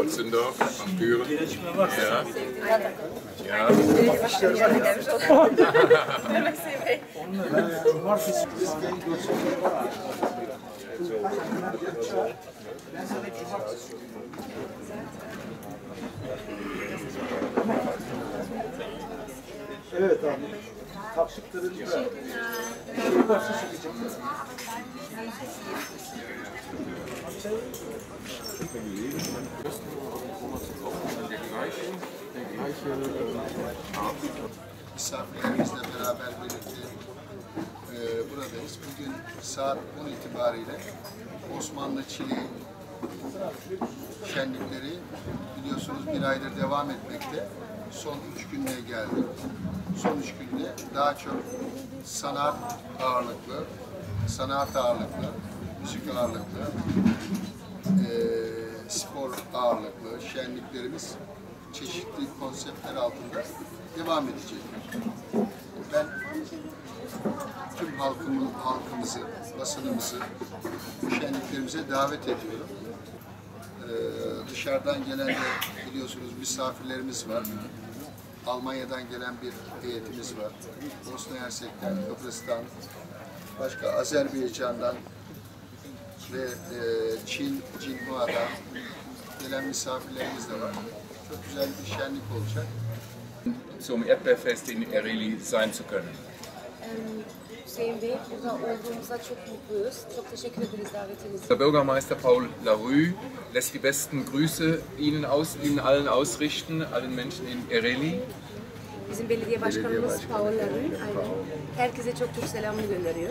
Otzendorf, van Buren. Ja. Ja. Evet abi. Kapşıklarınızda. Şey misafirlerimizle beraber birlikte e, buradayız. Bugün saat 10 itibariyle Osmanlı Çili şenlikleri biliyorsunuz bir aydır devam etmekte. Son üç günde geldi. Son üç günde daha çok sanat ağırlıklı, sanat ağırlıklı, müzik ağırlıklı, e, spor ağırlıklı şenliklerimiz çeşitli konseptler altında devam edecek. Ben tüm halkımı, halkımızı, basınımızı şenliklerimize davet ediyorum. Ee, dışarıdan gelen de biliyorsunuz misafirlerimiz var. Almanya'dan gelen bir heyetimiz var. Bosna Hersek'ten, Kıbrıs'tan, başka Azerbaycan'dan ve e, Çin, Cinhua'dan gelen misafirlerimiz de var. Çok güzel bir şenlik olacak. Zum Erdbeerfest in Ereğli sein zu können. Hüseyin Bey, burada olduğumuza çok mutluyuz. Çok teşekkür ederiz davetiniz için. Der Bürgermeister Paul Larue lässt die besten Grüße Ihnen, aus, Ihnen allen ausrichten, allen Menschen in Ereğli. Bizim belediye başkanımız Paul Larue, aynen. Herkese çok çok selamını gönderiyor.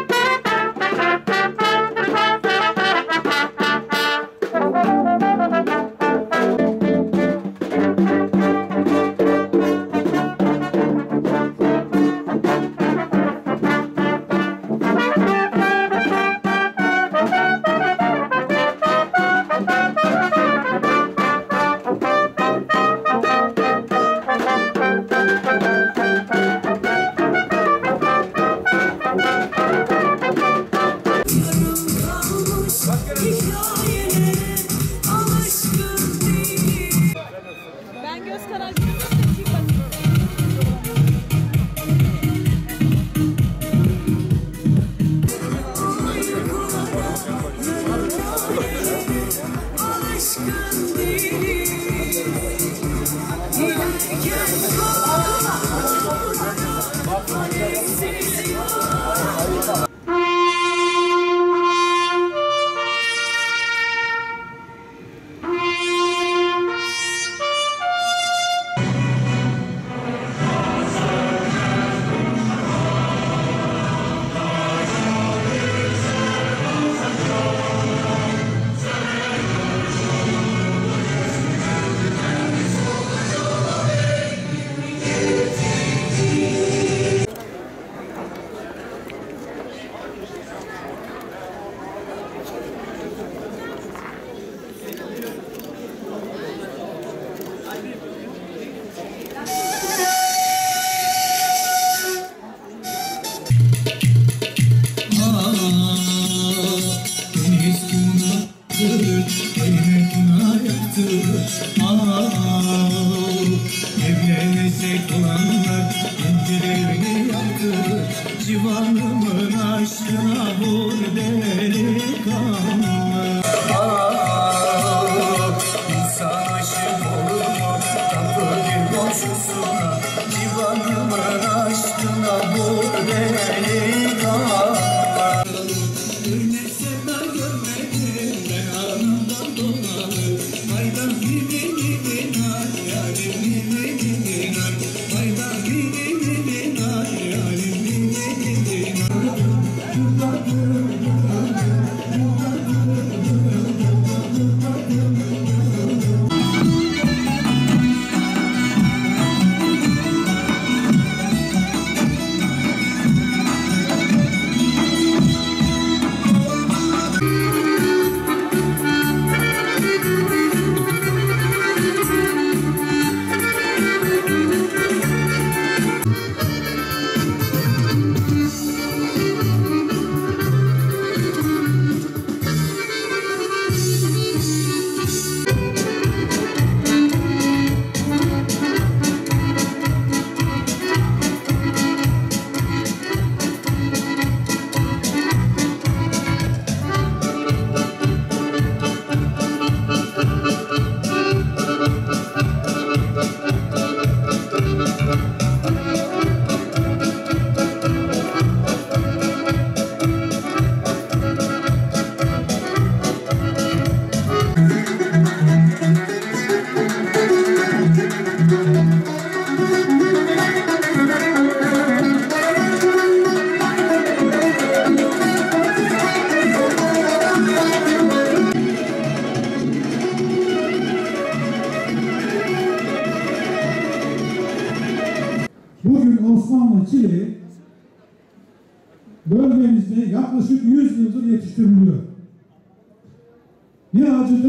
Civanımın aşkına vur delikanlı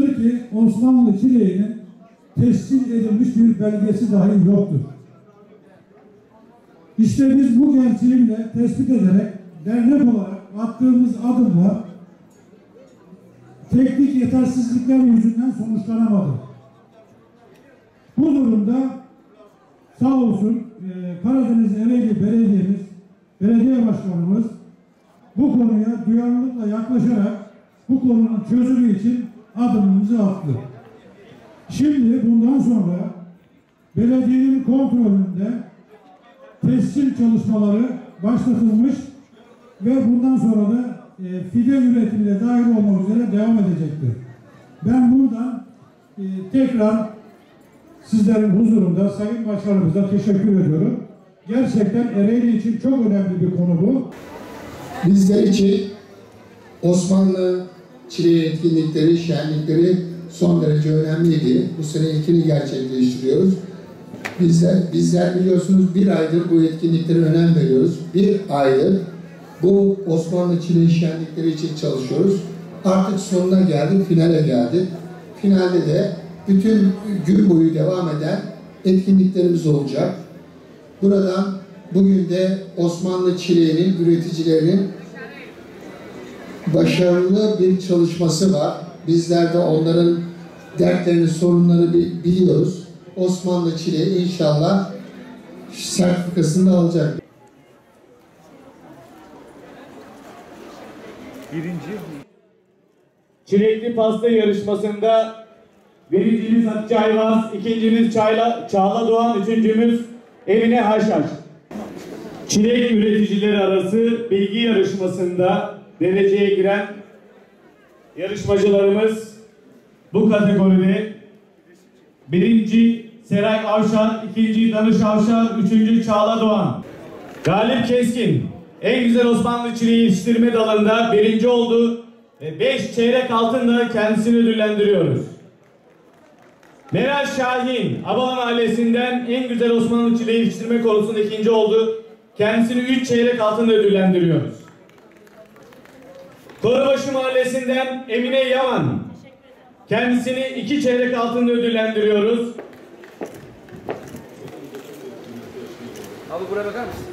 Acıdır ki Osmanlı çileğinin tescil edilmiş bir belgesi dahi yoktur. İşte biz bu gerçeği tespit ederek dernek olarak attığımız adımla teknik yetersizlikler yüzünden sonuçlanamadı. Bu durumda sağ olsun e, Karadeniz Ereğli Belediye'miz, belediye başkanımız bu konuya duyarlılıkla yaklaşarak bu konunun çözümü için adımımızı attı. Şimdi bundan sonra belediyenin kontrolünde tescil çalışmaları başlatılmış ve bundan sonra da e, fide üretimine dahil olmak üzere devam edecektir. Ben buradan e, tekrar sizlerin huzurunda Sayın Başkanımıza teşekkür ediyorum. Gerçekten Ereğli için çok önemli bir konu bu. Bizler için Osmanlı Çile etkinlikleri, şenlikleri son derece önemliydi. Bu sene ilkini gerçekleştiriyoruz. Bizler, bizler biliyorsunuz bir aydır bu etkinliklere önem veriyoruz. Bir aydır bu Osmanlı Çile şenlikleri için çalışıyoruz. Artık sonuna geldik, finale geldik. Finalde de bütün gün boyu devam eden etkinliklerimiz olacak. Buradan bugün de Osmanlı çileğinin üreticilerinin başarılı bir çalışması var. Bizler de onların dertlerini, sorunları bi- biliyoruz. Osmanlı çileği inşallah sertifikasını da alacak. Çilekli pasta yarışmasında birincimiz Hatice Ayvaz, ikincimiz Çayla, Çağla Doğan, üçüncümüz Emine Haşhaş. Çilek üreticileri arası bilgi yarışmasında dereceye giren yarışmacılarımız bu kategoride birinci Seray Avşar, ikinci Danış Avşar, üçüncü Çağla Doğan. Galip Keskin en güzel Osmanlı çileği yetiştirme dalında birinci oldu ve 5 çeyrek altınla kendisini ödüllendiriyoruz. Meral Şahin, Abala Mahallesi'nden en güzel Osmanlı çileği yetiştirme konusunda ikinci oldu. Kendisini 3 çeyrek altınla ödüllendiriyoruz. Korubaşı Mahallesi'nden Emine Yaman. Kendisini 2 çeyrek altınla ödüllendiriyoruz. Abi buraya bakar mısın?